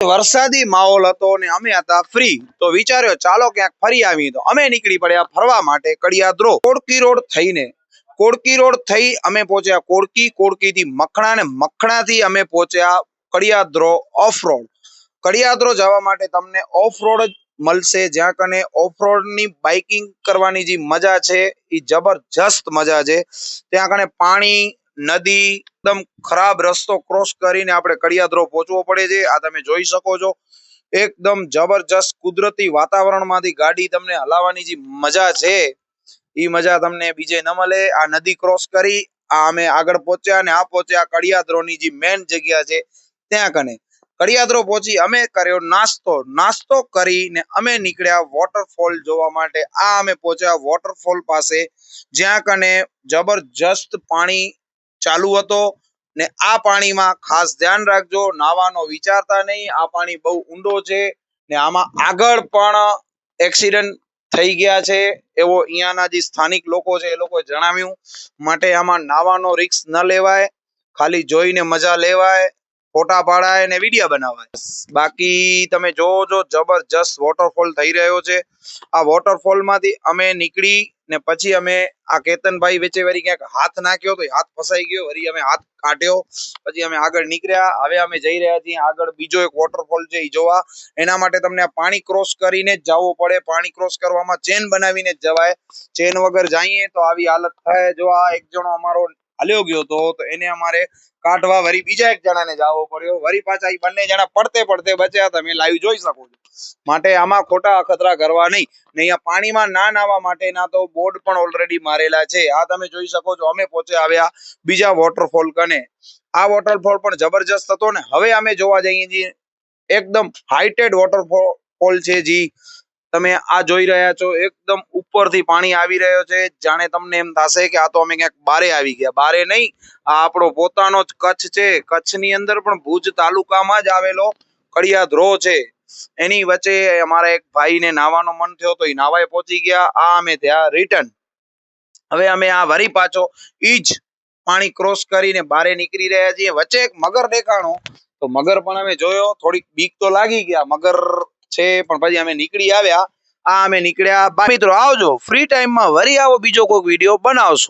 વરસાદી માહોલ હતો ને અમે હતા ફ્રી તો વિચાર્યો, ચાલો ક્યાંક ફરી આવી તો અમે નીકળી પડ્યા ફરવા માટે કડિયાદ્રો. કોડકી રોડ થઈને, કોડકી રોડ થઈ અમે પહોંચ્યા કોડકી. કોડકી થી મખણા ને મખણા થી અમે પહોંચ્યા કડિયાદ્રો ઓફ રોડ કડિયાદ્રો જવા માટે તમને ઓફ રોડ જ મળશે. જ્યાં કને ઓફ રોડની બાઇકિંગ કરવાની જે મજા છે એ જબરજસ્ત મજા છે. ત્યાં કને પાણી નદી એકદમ ખરાબ રસ્તો ક્રોસ કરીને આપણે કડિયાદ્રો પહોંચવો પડે છે. આ તમે જોઈ શકો છો. એકદમ જબરજસ્ત કુદરતી વાતાવરણમાંથી ગાડી તમને હલાવવાની જે મજા છે, એ મજા તમને બીજે ન મળે. આ નદી ક્રોસ કરી, આ અમે આગળ પહોંચ્યા અને આ પહોંચ્યા કડિયાદ્રોની જે મેન જગ્યા છે ત્યાં કને. કડિયાદ્રો પહોંચી અમે કર્યો નાસ્તો. નાસ્તો કરીને અમે નીકળ્યા વોટરફોલ જોવા માટે. આ અમે પહોંચ્યા વોટરફોલ પાસે. જ્યાં કને જબરજસ્ત પાણી ચાલુ હતો ને આ પાણીમાં ખાસ ધ્યાન રાખજો, નાવાનો વિચારતા નહીં, આ પાણી બહુ ઊંડો છે ને આમાં આગળ પણ એક્સિડન્ટ થઈ ગયા છે. એવો અહીંયાના જે સ્થાનિક લોકો છે એ લોકોએ જણાવ્યું, માટે આમાં નાવાનો રિસ્ક ન લેવાય, ખાલી જોઈને મજા લેવાય, ફોટા પાડાય ને વિડીયા બનાવાય. બાકી તમે જોવો જો, જબરજસ્ત વોટરફોલ થઈ રહ્યો છે. આ વોટરફોલમાંથી અમે નીકળી ને પછી અમે આ કેતનભાઈ વચ્ચે વરી ક્યાંક હાથ નાખ્યો તો હાથ ફસાઈ ગયો, વળી અમે હાથ કાઢ્યો. પછી અમે આગળ નીકળ્યા. હવે અમે જઈ રહ્યા છીએ આગળ બીજો એક વોટરફોલ છે એ જોવા. એના માટે તમને પાણી ક્રોસ કરીને જ જવું પડે. પાણી ક્રોસ કરવામાં ચેન બનાવીને જ જવાય. ચેન વગર જઈએ તો આવી હાલત થાય. જો આ એક જણો અમારો હાલ્યો ગયો હતો તો એને અમારે કાઢવા વળી બીજા એક જણાને જવો પડ્યો. વરી પાછા એ બંને જણા પડતે પડતે બચ્યા તમે લાઈવ જોઈ શકો છો. માટે આમાં ખોટા અખતરા કરવા નહીં. અહીંયા પાણીમાં ના નાવા માટેના તો બોર્ડ પણ ઓલરેડી મારેલા છે. આ તમે જોઈ શકો છો, અમે પહોંચે આવ્યા બીજા વોટરફોલ કને. આ વોટરફોલ પણ જબરજસ્ત હતો ને. હવે અમે જોવા જઈએ છીએ, એકદમ હાઇટેડ વોટરફોલ છે જી. તમે આ જોઈ રહ્યા છો, એકદમ ઉપરથી પાણી આવી રહ્યો છે. જાણે તમને એમ થશે કે આ તો અમે ક્યાંક બારે આવી ગયા. બારે નહીં, આ આપણો પોતાનો જ કચ્છ છે. કચ્છની અંદર પણ ભુજ તાલુકામાં જ આવેલો કડિયાદ્રો છે. એની વચ્ચે અમારા એક ભાઈને નાવાનો મન થયો તો એ નાવાએ પહોંચી ગયા. આ અમે ત્યાં રિટર્ન હવે અમે આ વરી પાછો ઈ જ પાણી ક્રોસ કરીને બારે નીકળી રહ્યા છીએ. વચ્ચે એક મગર દેખાણો. તો મગર પણ અમે જોયો. થોડીક બીક તો લાગી ગયા. મગર છે પણ પછી અમે નીકળી આવ્યા. આ અમે નીકળ્યા. મિત્રો, આવજો. ફ્રી ટાઈમમાં વરી આવો બીજો કોઈક વીડિયો બનાવશું.